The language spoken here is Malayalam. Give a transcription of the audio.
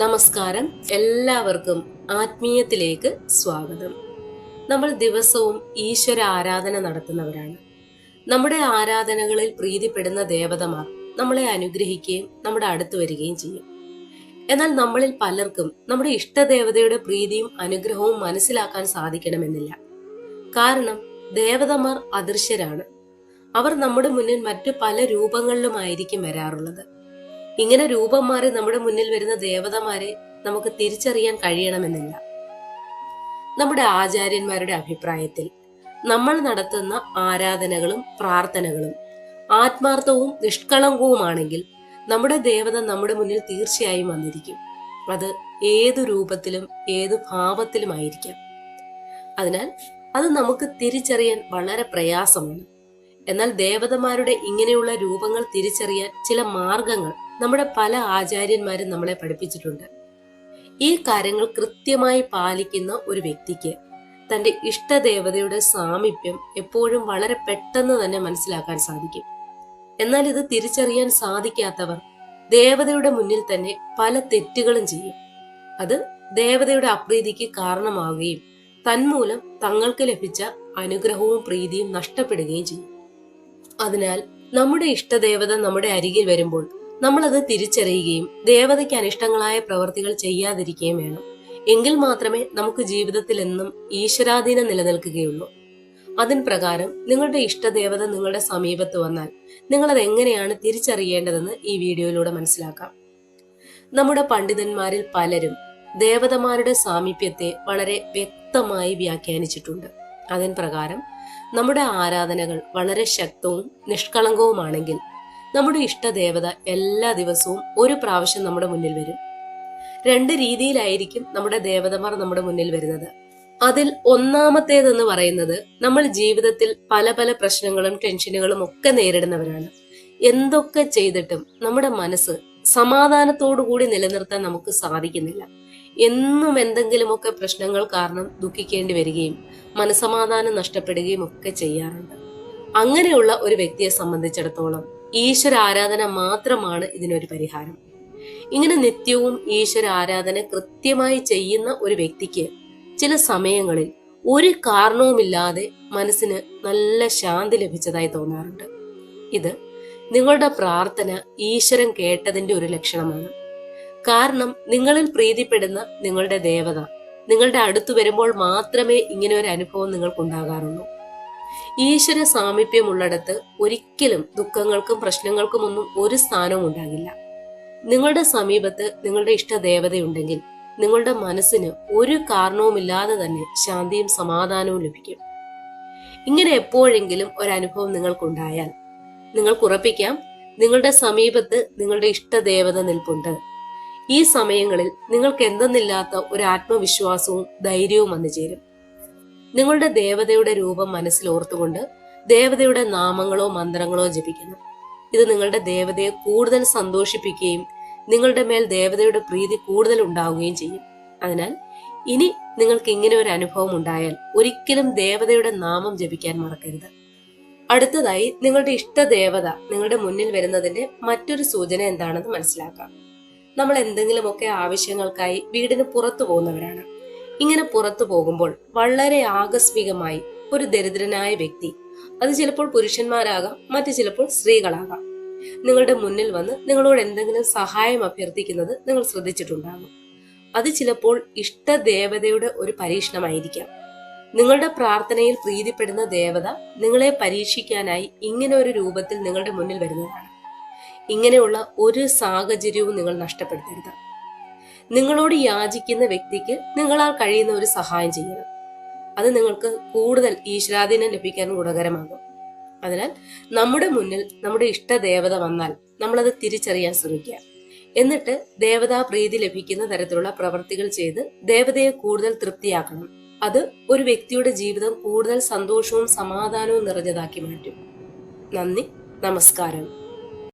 നമസ്കാരം. എല്ലാവർക്കും ആത്മീയത്തിലേക്ക് സ്വാഗതം. നമ്മൾ ദിവസവും ഈശ്വര ആരാധന നടത്തുന്നവരാണ്. നമ്മുടെ ആരാധനകളിൽ പ്രീതിപ്പെടുന്ന ദേവതമാർ നമ്മളെ അനുഗ്രഹിക്കുകയും നമ്മുടെ അടുത്ത് വരികയും ചെയ്യും. എന്നാൽ നമ്മളിൽ പലർക്കും നമ്മുടെ ഇഷ്ടദേവതയുടെ പ്രീതിയും അനുഗ്രഹവും മനസ്സിലാക്കാൻ സാധിക്കണമെന്നില്ല. കാരണം ദേവതമാർ അദൃശ്യരാണ്. അവർ നമ്മുടെ മുന്നിൽ മറ്റു പല രൂപങ്ങളിലുമായിരിക്കും വരാറുള്ളത്. ഇങ്ങനെ രൂപം മാറി നമ്മുടെ മുന്നിൽ വരുന്ന ദേവതമാരെ നമുക്ക് തിരിച്ചറിയാൻ കഴിയണമെന്നില്ല. നമ്മുടെ ആചാര്യന്മാരുടെ അഭിപ്രായത്തിൽ നമ്മൾ നടത്തുന്ന ആരാധനകളും പ്രാർത്ഥനകളും ആത്മാർത്ഥവും നിഷ്കളങ്കവുമാണെങ്കിൽ നമ്മുടെ ദേവത നമ്മുടെ മുന്നിൽ തീർച്ചയായും വന്നിരിക്കും. അത് ഏതു രൂപത്തിലും ഏതു ഭാവത്തിലുമായിരിക്കാം. അതിനാൽ അത് നമുക്ക് തിരിച്ചറിയാൻ വളരെ പ്രയാസമാണ്. എന്നാൽ ദേവതമാരുടെ ഇങ്ങനെയുള്ള രൂപങ്ങൾ തിരിച്ചറിയാൻ ചില മാർഗങ്ങൾ നമ്മുടെ പല ആചാര്യന്മാരും നമ്മളെ പഠിപ്പിച്ചിട്ടുണ്ട്. ഈ കാര്യങ്ങൾ കൃത്യമായി പാലിക്കുന്ന ഒരു വ്യക്തിക്ക് തന്റെ ഇഷ്ടദേവതയുടെ സാമീപ്യം എപ്പോഴും വളരെ പെട്ടെന്ന് തന്നെ മനസ്സിലാക്കാൻ സാധിക്കും. എന്നാൽ ഇത് തിരിച്ചറിയാൻ സാധിക്കാത്തവർ ദേവതയുടെ മുന്നിൽ തന്നെ പല തെറ്റുകളും ചെയ്യും. അത് ദേവതയുടെ അപ്രീതിക്ക് കാരണമാവുകയും തന്മൂലം തങ്ങൾക്ക് ലഭിച്ച അനുഗ്രഹവും പ്രീതിയും നഷ്ടപ്പെടുകയും ചെയ്യും. അതിനാൽ നമ്മുടെ ഇഷ്ടദേവത നമ്മുടെ അരികിൽ വരുമ്പോൾ നമ്മൾ അത് തിരിച്ചറിയുകയും ദേവതയ്ക്ക് അനിഷ്ടങ്ങളായ പ്രവർത്തികൾ ചെയ്യാതിരിക്കുകയും വേണം. എങ്കിൽ മാത്രമേ നമുക്ക് ജീവിതത്തിൽ എന്നും ഈശ്വരാധീനം നിലനിൽക്കുകയുള്ളൂ. അതിൻ പ്രകാരം നിങ്ങളുടെ ഇഷ്ടദേവത നിങ്ങളുടെ സമീപത്ത് വന്നാൽ നിങ്ങൾ അത് എങ്ങനെയാണ് തിരിച്ചറിയേണ്ടതെന്ന് ഈ വീഡിയോയിലൂടെ മനസ്സിലാക്കാം. നമ്മുടെ പണ്ഡിതന്മാരിൽ പലരും ദേവതമാരുടെ സാമീപ്യത്തെ വളരെ വ്യക്തമായി വ്യാഖ്യാനിച്ചിട്ടുണ്ട്. അതിൻ പ്രകാരം നമ്മുടെ ആരാധനകൾ വളരെ ശക്തവും നിഷ്കളങ്കവുമാണെങ്കിൽ നമ്മുടെ ഇഷ്ടദേവത എല്ലാ ദിവസവും ഒരു പ്രാവശ്യം നമ്മുടെ മുന്നിൽ വരും. രണ്ട് രീതിയിലായിരിക്കും നമ്മുടെ ദേവതമാർ നമ്മുടെ മുന്നിൽ വരുന്നത്. അതിൽ ഒന്നാമത്തേതെന്ന് പറയുന്നത് നമ്മൾ ജീവിതത്തിൽ പല പല പ്രശ്നങ്ങളും ടെൻഷനുകളും ഒക്കെ നേരിടുന്നവരാണ്. എന്തൊക്കെ ചെയ്തിട്ടും നമ്മുടെ മനസ്സ് സമാധാനത്തോടു കൂടി നിലനിർത്താൻ നമുക്ക് സാധിക്കുന്നില്ല. എന്നും എന്തെങ്കിലുമൊക്കെ പ്രശ്നങ്ങൾ കാരണം ദുഃഖിക്കേണ്ടി വരികയും മനസമാധാനം നഷ്ടപ്പെടുകയും ഒക്കെ ചെയ്യാറുണ്ട്. അങ്ങനെയുള്ള ഒരു വ്യക്തിയെ സംബന്ധിച്ചിടത്തോളം ഈശ്വര ആരാധന മാത്രമാണ് ഇതിനൊരു പരിഹാരം. ഇങ്ങനെ നിത്യവും ഈശ്വര ആരാധന കൃത്യമായി ചെയ്യുന്ന ഒരു വ്യക്തിക്ക് ചില സമയങ്ങളിൽ ഒരു കാരണവുമില്ലാതെ മനസ്സിന് നല്ല ശാന്തി ലഭിച്ചതായി തോന്നാറുണ്ട്. ഇത് നിങ്ങളുടെ പ്രാർത്ഥന ഈശ്വരൻ കേട്ടതിന്റെ ഒരു ലക്ഷണമാണ്. കാരണം നിങ്ങളിൽ പ്രീതിപ്പെടുന്ന നിങ്ങളുടെ ദേവത നിങ്ങളുടെ അടുത്ത് വരുമ്പോൾ മാത്രമേ ഇങ്ങനെ ഒരു അനുഭവം നിങ്ങൾക്കുണ്ടാകാറുള്ളൂ. ഈശ്വര സാമീപ്യമുള്ളിടത്ത് ഒരിക്കലും ദുഃഖങ്ങൾക്കും പ്രശ്നങ്ങൾക്കും ഒന്നും ഒരു സ്ഥാനവും ഉണ്ടാകില്ല. നിങ്ങളുടെ സമീപത്ത് നിങ്ങളുടെ ഇഷ്ടദേവതയുണ്ടെങ്കിൽ നിങ്ങളുടെ മനസ്സിന് ഒരു കാരണവുമില്ലാതെ തന്നെ ശാന്തിയും സമാധാനവും ലഭിക്കും. ഇങ്ങനെ എപ്പോഴെങ്കിലും ഒരനുഭവം നിങ്ങൾക്കുണ്ടായാൽ നിങ്ങൾക്ക് ഉറപ്പിക്കാം നിങ്ങളുടെ സമീപത്ത് നിങ്ങളുടെ ഇഷ്ടദേവത നിൽപ്പുണ്ട്. ഈ സമയങ്ങളിൽ നിങ്ങൾക്ക് എന്തെന്നില്ലാത്ത ഒരു ആത്മവിശ്വാസവും ധൈര്യവും വന്നു ചേരും നിങ്ങളുടെ ദേവതയുടെ രൂപം മനസ്സിൽ ഓർത്തുകൊണ്ട് ദേവതയുടെ നാമങ്ങളോ മന്ത്രങ്ങളോ ജപിക്കുന്നു. ഇത് നിങ്ങളുടെ ദേവതയെ കൂടുതൽ സന്തോഷിപ്പിക്കുകയും നിങ്ങളുടെ മേൽ ദേവതയുടെ പ്രീതി കൂടുതൽ ഉണ്ടാവുകയും ചെയ്യും. അതിനാൽ ഇനി നിങ്ങൾക്ക് ഇങ്ങനെ ഒരു അനുഭവം ഉണ്ടായാൽ ഒരിക്കലും ദേവതയുടെ നാമം ജപിക്കാൻ മറക്കരുത്. അടുത്തതായി നിങ്ങളുടെ ഇഷ്ട ദേവത നിങ്ങളുടെ മുന്നിൽ വരുന്നതിന്റെ മറ്റൊരു സൂചന എന്താണെന്ന് മനസ്സിലാക്കാം. നമ്മൾ എന്തെങ്കിലുമൊക്കെ ആവശ്യങ്ങൾക്കായി വീടിന് പുറത്തു പോകുന്നവരാണ്. ഇങ്ങനെ പുറത്തു പോകുമ്പോൾ വളരെ ആകസ്മികമായി ഒരു ദരിദ്രനായ വ്യക്തി അത് ചിലപ്പോൾ പുരുഷന്മാരാകാം മറ്റു ചിലപ്പോൾ സ്ത്രീകളാകാം. നിങ്ങളുടെ മുന്നിൽ വന്ന് നിങ്ങളോട് എന്തെങ്കിലും സഹായം അഭ്യർത്ഥിക്കുന്നത് നിങ്ങൾ ശ്രദ്ധിച്ചിട്ടുണ്ടാകും. അത് ചിലപ്പോൾ ഇഷ്ടദേവതയുടെ ഒരു പരീക്ഷണമായിരിക്കാം. നിങ്ങളുടെ പ്രാർത്ഥനയിൽ പ്രീതിപ്പെടുന്ന ദേവത നിങ്ങളെ പരീക്ഷിക്കാനായി ഇങ്ങനെ ഒരു രൂപത്തിൽ നിങ്ങളുടെ മുന്നിൽ വരുന്നതാണ്. ഇങ്ങനെയുള്ള ഒരു സാഹചര്യവും നിങ്ങൾ നഷ്ടപ്പെടുത്തരുത്. നിങ്ങളോട് യാചിക്കുന്ന വ്യക്തിക്ക് നിങ്ങളാൽ കഴിയുന്ന ഒരു സഹായം ചെയ്യണം. അത് നിങ്ങൾക്ക് കൂടുതൽ ഈശ്വരാധീനം ലഭിക്കാൻ ഗുണകരമാകും. അതിനാൽ നമ്മുടെ മുന്നിൽ നമ്മുടെ ഇഷ്ടദേവത വന്നാൽ നമ്മളത് തിരിച്ചറിയാൻ ശ്രമിക്കുക. എന്നിട്ട് ദേവതാ പ്രീതി ലഭിക്കുന്ന തരത്തിലുള്ള പ്രവർത്തികൾ ചെയ്ത് ദേവതയെ കൂടുതൽ തൃപ്തിയാക്കണം. അത് ഒരു വ്യക്തിയുടെ ജീവിതം കൂടുതൽ സന്തോഷവും സമാധാനവും നിറഞ്ഞതാക്കി മാറ്റും. നന്ദി നമസ്കാരം.